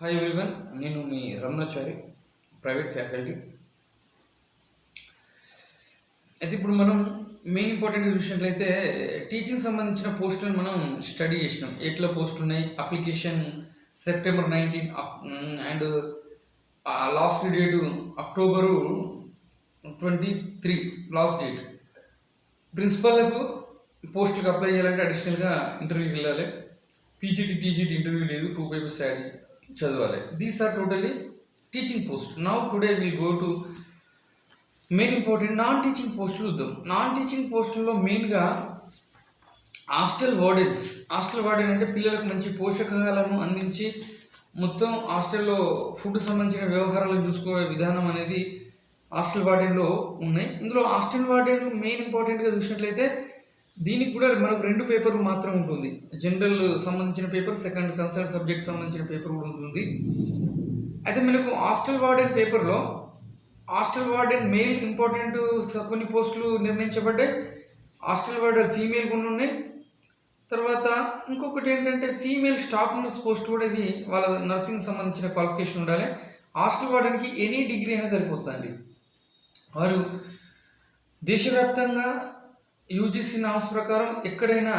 Hi everyone నేను మీ Ramanachari private faculty అయితే ఇప్పుడు మనం మెయిన్ ఇంపార్టెంట్ చూసినట్లయితే టీచింగ్ సంబంధించిన పోస్టులను మనం స్టడీ చేసినాం. ఎట్లా పోస్టులు ఉన్నాయి? Application September nineteen and last date October twenty three last date ప్రిన్సిపల్లకు పోస్టులకు అప్లై చేయాలంటే అడిషనల్గా ఇంటర్వ్యూకి వెళ్ళాలి. పీజీటీ టీజీటీ ఇంటర్వ్యూ లేదు టూ పేపర్స్ యాడ్ చదవాలి. These are totally teaching post now today will go to main important non teaching post చూద్దాం. Non teaching పోస్టుల్లో మెయిన్గా హాస్టల్ వార్డెన్స్ హాస్టల్ వార్డెన్ అంటే పిల్లలకు మంచి పోషకాలను అందించి మొత్తం హాస్టల్లో ఫుడ్ సంబంధించిన వ్యవహారాలను చూసుకునే విధానం అనేది హాస్టల్ వార్డెన్లో ఉన్నాయి. ఇందులో హాస్టల్ వార్డెన్ మెయిన్ ఇంపార్టెంట్గా చూసినట్లయితే దీనికి కూడా మనకు రెండు పేపర్లు మాత్రం ఉంటుంది. జనరల్ సంబంధించిన పేపర్ సెకండ్ కన్సర్న్ సబ్జెక్ట్ సంబంధించిన పేపర్ కూడా ఉంటుంది. అయితే మనకు హాస్టల్ వార్డెన్ పేపర్లో హాస్టల్ వార్డెన్ మేల్ ఇంపార్టెంట్ కొన్ని పోస్టులు నిర్ణయించబడ్డాయి. హాస్టల్ వార్డెన్ ఫీమేల్ కొన్ని ఉన్నాయి. తర్వాత ఇంకొకటి ఏంటంటే ఫీమేల్ స్టాఫ్ నర్స్ పోస్ట్ కూడా ఇది వాళ్ళ నర్సింగ్ సంబంధించిన క్వాలిఫికేషన్ ఉండాలి. హాస్టల్ వార్డెన్కి ఎనీ డిగ్రీ అయినా సరిపోతుందండి. వారు దేశవ్యాప్తంగా యూజీసీ నామ్స్ ప్రకారం ఎక్కడైనా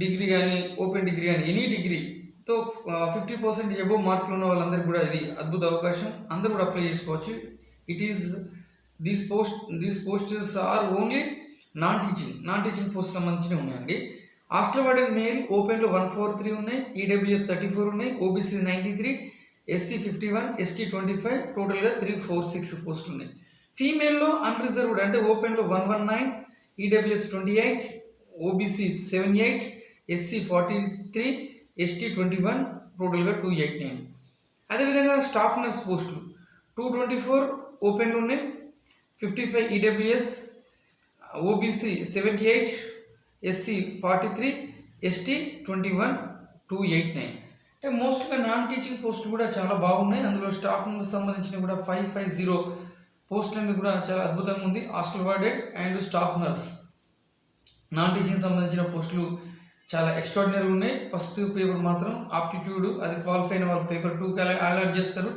డిగ్రీ కానీ ఓపెన్ డిగ్రీ కానీ ఎనీ డిగ్రీతో ఫిఫ్టీ పర్సెంట్ ఎబో మార్కులు ఉన్న వాళ్ళందరికీ కూడా ఇది అద్భుత అవకాశం. అందరూ కూడా అప్లై చేసుకోవచ్చు. It is these post these posters are only non teaching. Non teaching post సంబంధించినవి ఉన్నాయండి. హాస్టల్ వార్డెన్ మెయిల్ ఓపెన్లో వన్ ఫోర్ త్రీ ఉన్నాయి. ఈడబ్ల్యూఎస్ థర్టీ ఫోర్ ఉన్నాయి. OBC ninety three SC fifty one ST twenty five టోటల్గా three four six పోస్టులు ఉన్నాయి. ఫీమేల్లో unreserved అంటే ఓపెన్లో one one nine EWS twenty eight OBC seven eight SC forty three ST twenty one టోటల్గా two eight nine అదేవిధంగా staff nurse పోస్టులు two twenty four ఓపెన్లు ఉన్నాయి. Fifty five EWS OBC seventy eight SC forty three ST twenty one two eight nine అంటే మోస్ట్గా non teaching పోస్టులు కూడా చాలా బాగున్నాయి. అందులో స్టాఫ్ నర్స్ సంబంధించిన కూడా ఫైవ్ ఫైవ్ జీరో పోస్టులన్నీ కూడా చాలా అద్భుతంగా ఉంది. Hostel warden and staff nurse. Non teaching సంబంధించిన పోస్టులు చాలా ఎక్స్ట్రాడినరీ ఉన్నాయి. ఫస్ట్ పేపర్ మాత్రం ఆప్టిట్యూడ్ అది క్వాలిఫై అయిన వాళ్ళు పేపర్ టూకి అలర్ట్ చేస్తారు.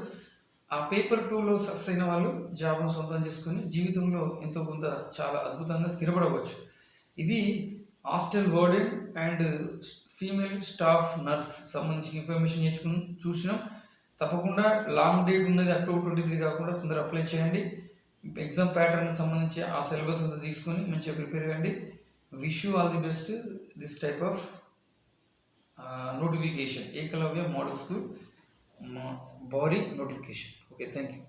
ఆ పేపర్ టూలో సక్సెస్ అయిన వాళ్ళు జాబ్ను సొంతం చేసుకుని జీవితంలో ఎంతో కొంత చాలా అద్భుతంగా స్థిరపడవచ్చు. ఇది hostel warden and female staff nurse సంబంధించిన ఇన్ఫర్మేషన్ నేర్చుకుని చూసినాం. తప్పకుండా లాంగ్ డేట్ ఉన్నది అక్టోబర్ ట్వంటీ త్రీ కాకుండా తొందరగా అప్లై చేయండి. ఎగ్జామ్ ప్యాటర్న్ సంబంధించి ఆ సిలబస్ అంతా తీసుకొని మంచిగా ప్రిపేర్ అవ్వండి. Wish you all the best this type of notification Ekalavya model school body notification. Okay thank you